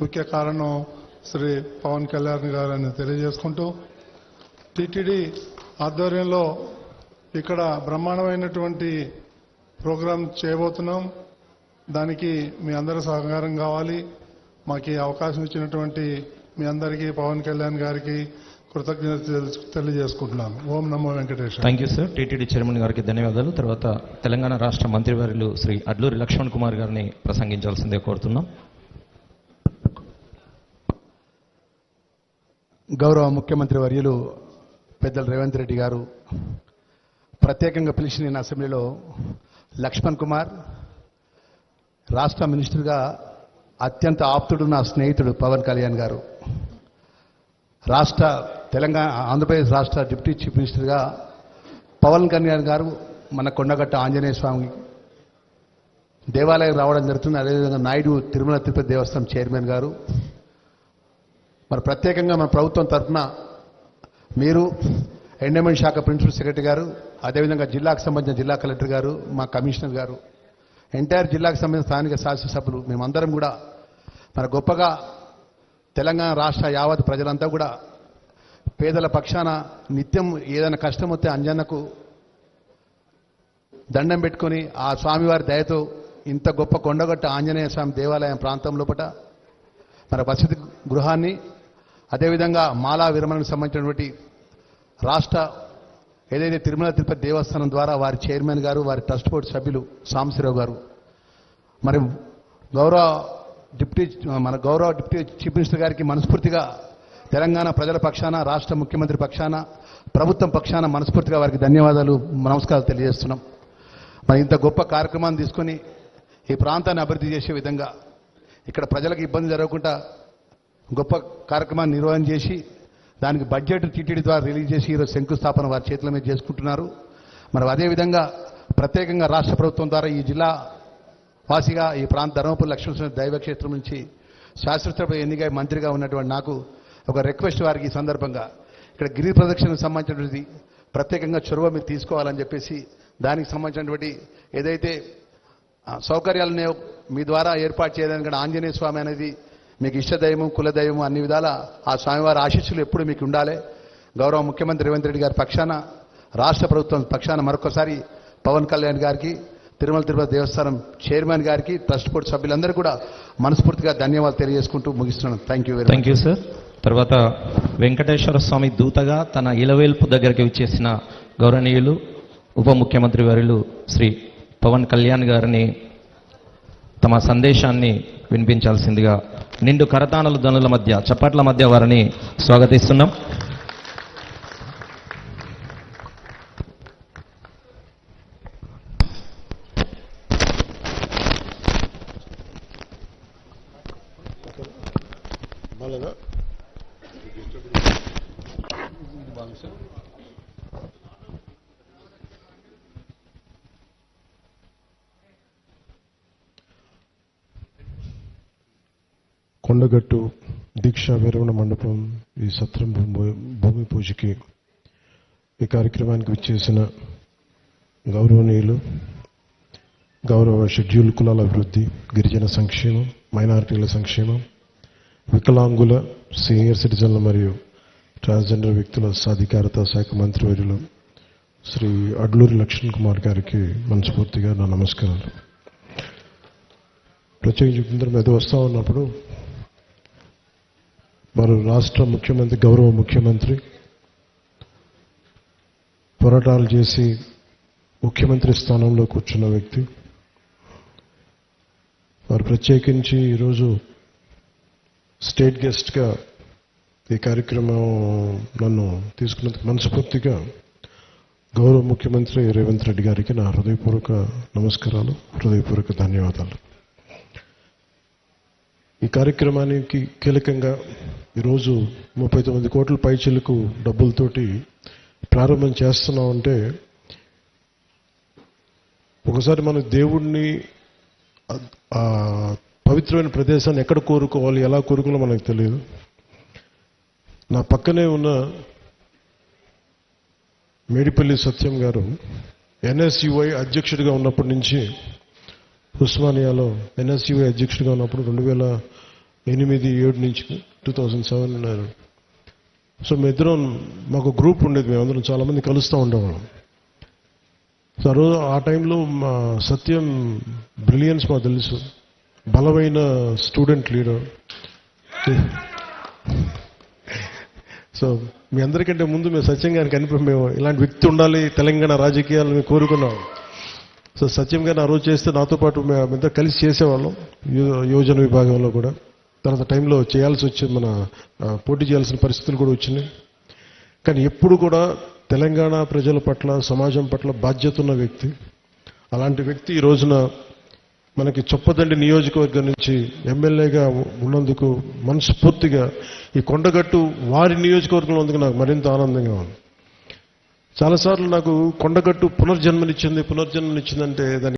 ముఖ్య కారణం శ్రీ పవన్ కళ్యాణ్ గారని తెలియజేసుకుంటూ టిటిడి ఆధ్వర్యంలో ఇక్కడ బ్రహ్మాండమైనటువంటి ప్రోగ్రాం చేయబోతున్నాం. దానికి మీ అందరి సహకారం కావాలి. మాకు అవకాశం ఇచ్చినటువంటి మీ అందరికీ పవన్ కళ్యాణ్ గారికి కృతజ్ఞత తెలియజేసుకుంటున్నాను ఓం నమో Venkateswara thank you sir TTD chairman గారికి ధన్యవాదాలు. తర్వాత తెలంగాణ రాష్ట్ర మంత్రివర్యులు శ్రీ అడ్లూరి లక్ష్మణ్ కుమార్ గారిని ప్రసంగించాల్సిందే కోరుతున్నాం. గౌరవ ముఖ్యమంత్రి వర్యులు పెద్దలు రేవంత్ రెడ్డి గారు ప్రత్యేకంగా పిలిచి నేను అసెంబ్లీలో లక్ష్మణ్ కుమార్ రాష్ట్ర మినిస్టర్గా అత్యంత ఆప్తుడు నా స్నేహితుడు పవన్ కళ్యాణ్ గారు రాష్ట్ర తెలంగాణ ఆంధ్రప్రదేశ్ రాష్ట్ర డిప్యూటీ చీఫ్ మినిస్టర్గా పవన్ కళ్యాణ్ గారు మన కొండగట్ట ఆంజనేయ స్వామి దేవాలయం రావడం జరుగుతుంది. అదేవిధంగా నాయుడు తిరుమల తిరుపతి దేవస్థానం చైర్మన్ గారు మరి ప్రత్యేకంగా మన ప్రభుత్వం తరఫున మీరు ఎండోమెంట్ శాఖ ప్రిన్సిపల్ సెక్రటరీ గారు అదేవిధంగా జిల్లాకు సంబంధించిన జిల్లా కలెక్టర్ గారు మా కమిషనర్ గారు ఎంటైర్ జిల్లాకు సంబంధించిన స్థానిక శాసనసభ్యులు మేమందరం కూడా మన గొప్పగా తెలంగాణ రాష్ట్ర యావత్ ప్రజలంతా కూడా పేదల పక్షాన నిత్యం ఏదైనా కష్టం వస్తే అంజన్నకు దండం పెట్టుకొని ఆ స్వామివారి దయతో ఇంత గొప్ప కొండగట్ట ఆంజనేయ స్వామి దేవాలయం ప్రాంతం లోపల మన వసతి గృహాన్ని అదేవిధంగా మాలా విరమణకు సంబంధించినటువంటి రాష్ట్ర ఏదైతే తిరుమల తిరుపతి దేవస్థానం ద్వారా వారి చైర్మన్ గారు వారి ట్రస్ట్ బోర్డు సభ్యులు సాంబశివరావు గారు మరి గౌరవ డిప్యూటీ మన గౌరవ డిప్యూటీ చీఫ్ మినిస్టర్ గారికి మనస్ఫూర్తిగా తెలంగాణ ప్రజల పక్షాన రాష్ట్ర ముఖ్యమంత్రి పక్షాన ప్రభుత్వం పక్షాన మనస్ఫూర్తిగా వారికి ధన్యవాదాలు నమస్కారాలు తెలియజేస్తున్నాం. మరి ఇంత గొప్ప కార్యక్రమాన్ని తీసుకొని ఈ ప్రాంతాన్ని అభివృద్ధి చేసే విధంగా ఇక్కడ ప్రజలకు ఇబ్బంది జరగకుండా గొప్ప కార్యక్రమాన్ని నిర్వహణ చేసి దానికి బడ్జెట్ టీటీడీ ద్వారా రిలీజ్ చేసి ఈరోజు శంకుస్థాపన వారి చేతుల మీద చేసుకుంటున్నారు. మరి అదేవిధంగా ప్రత్యేకంగా రాష్ట్ర ప్రభుత్వం ద్వారా ఈ జిల్లా వాసిగా ఈ ప్రాంత ధర్మపురి లక్ష్మణ దైవక్షేత్రం నుంచి శాస్త్రసభ ఎన్నికై మంత్రిగా ఉన్నటువంటి నాకు ఒక రిక్వెస్ట్ వారికి ఈ సందర్భంగా. ఇక్కడ గిరి ప్రదక్షిణకు సంబంధించినటువంటి ప్రత్యేకంగా చొరవ మీరు తీసుకోవాలని చెప్పేసి దానికి సంబంధించినటువంటి ఏదైతే సౌకర్యాలను మీ ద్వారా ఏర్పాటు చేయడానికి కూడా ఆంజనేయ స్వామి అనేది మీకు ఇష్టదైవం కులదైవం అన్ని విధాల ఆ స్వామివారి ఆశీస్సులు ఎప్పుడు మీకు ఉండాలి. గౌరవ ముఖ్యమంత్రి రేవంత్ రెడ్డి గారి పక్షాన రాష్ట్ర ప్రభుత్వం పక్షాన మరొకసారి పవన్ కళ్యాణ్ గారికి తిరుమల తిరుపతి దేవస్థానం చైర్మన్ గారికి ట్రస్ట్ బోర్డు సభ్యులందరూ కూడా మనస్ఫూర్తిగా ధన్యవాదాలు తెలియజేసుకుంటూ ముగిస్తున్నాను. Thank you very much thank you sir తర్వాత వెంకటేశ్వర స్వామి దూతగా తన ఇలవేల్పు దగ్గరికి వచ్చేసిన గౌరవనీయులు ఉప ముఖ్యమంత్రి వర్యులు శ్రీ పవన్ కళ్యాణ్ గారిని తమ సందేశాన్ని వినిపించాల్సిందిగా నిండు కరతానల ధనుల మధ్య చప్పట్ల మధ్య వారిని స్వాగతిస్తున్నాం. కొండగట్టు దీక్షా విరమణ మండపం ఈ సత్రం భూమి భూమి పూజకి ఈ కార్యక్రమానికి విచ్చేసిన గౌరవనీయులు గౌరవ షెడ్యూల్ కులాల అభివృద్ధి గిరిజన సంక్షేమం మైనారిటీల సంక్షేమం వికలాంగుల సీనియర్ సిటిజన్ల మరియు ట్రాన్స్జెండర్ వ్యక్తుల సాధికారత శాఖ మంత్రివర్యులు శ్రీ అడ్లూరి లక్ష్మణ్ కుమార్ గారికి మనస్ఫూర్తిగా నా నమస్కారాలు. ప్రత్యేకించి ఇందరం మీద వస్తూ ఉన్నప్పుడు మరి రాష్ట్ర ముఖ్యమంత్రి గౌరవ ముఖ్యమంత్రి పోరాటాలు చేసి ముఖ్యమంత్రి స్థానంలో కూర్చున్న వ్యక్తి. వారు ప్రత్యేకించి ఈరోజు స్టేట్ గెస్ట్గా ఈ కార్యక్రమం నన్ను తీసుకున్నందుకు మనస్ఫూర్తిగా గౌరవ ముఖ్యమంత్రి రేవంత్ రెడ్డి గారికి నా హృదయపూర్వక నమస్కారాలు హృదయపూర్వక ధన్యవాదాలు. ఈ కార్యక్రమానికి కీలకంగా ఈరోజు ముప్పై తొమ్మిది కోట్ల పైచిలకు డబ్బులతోటి ప్రారంభం చేస్తున్నామంటే ఒకసారి మన దేవుణ్ణి పవిత్రమైన ప్రదేశాన్ని ఎక్కడ కోరుకోవాలి ఎలా కోరుకోవాలో మనకు తెలియదు. నా పక్కనే ఉన్న మేడిపల్లి సత్యం గారు ఎన్ఎస్యుఐ అధ్యక్షుడిగా ఉన్నప్పటి నుంచి ఉస్మానియాలో ఎన్ఎస్యుఐ అధ్యక్షుడిగా ఉన్నప్పుడు రెండు వేల ఎనిమిది ఏడు నుంచి టూ థౌజండ్ సెవెన్ సో మేమిద్దరం మాకు గ్రూప్ ఉండేది మేమందరం చాలామంది కలుస్తూ ఉండేవాళ్ళం. సో ఆ రోజు ఆ టైంలో మా సత్యం బ్రిలియన్స్ మాకు తెలుసు. బలమైన స్టూడెంట్ లీడర్. సో మీ అందరికంటే ముందు మేము సత్యం గారిని కనిపి మేము ఇలాంటి వ్యక్తి ఉండాలి తెలంగాణ రాజకీయాలు మేము కోరుకున్నాం. సో సత్యం గారిని ఆ రోజు చేస్తే నాతో పాటు మేమంతా కలిసి చేసేవాళ్ళం. యోజన విభాగంలో కూడా. తర్వాత టైంలో చేయాల్సి వచ్చింది మన పోటీ చేయాల్సిన పరిస్థితులు కూడా వచ్చినాయి కానీ ఎప్పుడు కూడా తెలంగాణ ప్రజల పట్ల సమాజం పట్ల బాధ్యత ఉన్న వ్యక్తి. అలాంటి వ్యక్తి ఈ రోజున మనకి చొప్పదండి నియోజకవర్గం నుంచి ఎమ్మెల్యేగా ఉన్నందుకు మనస్ఫూర్తిగా ఈ కొండగట్టు వారి నియోజకవర్గంలో ఉన్నందుకు నాకు మరింత ఆనందంగా ఉంది. చాలాసార్లు నాకు కొండగట్టు పునర్జన్మనిచ్చింది పునర్జన్మనిచ్చిందంటే దాని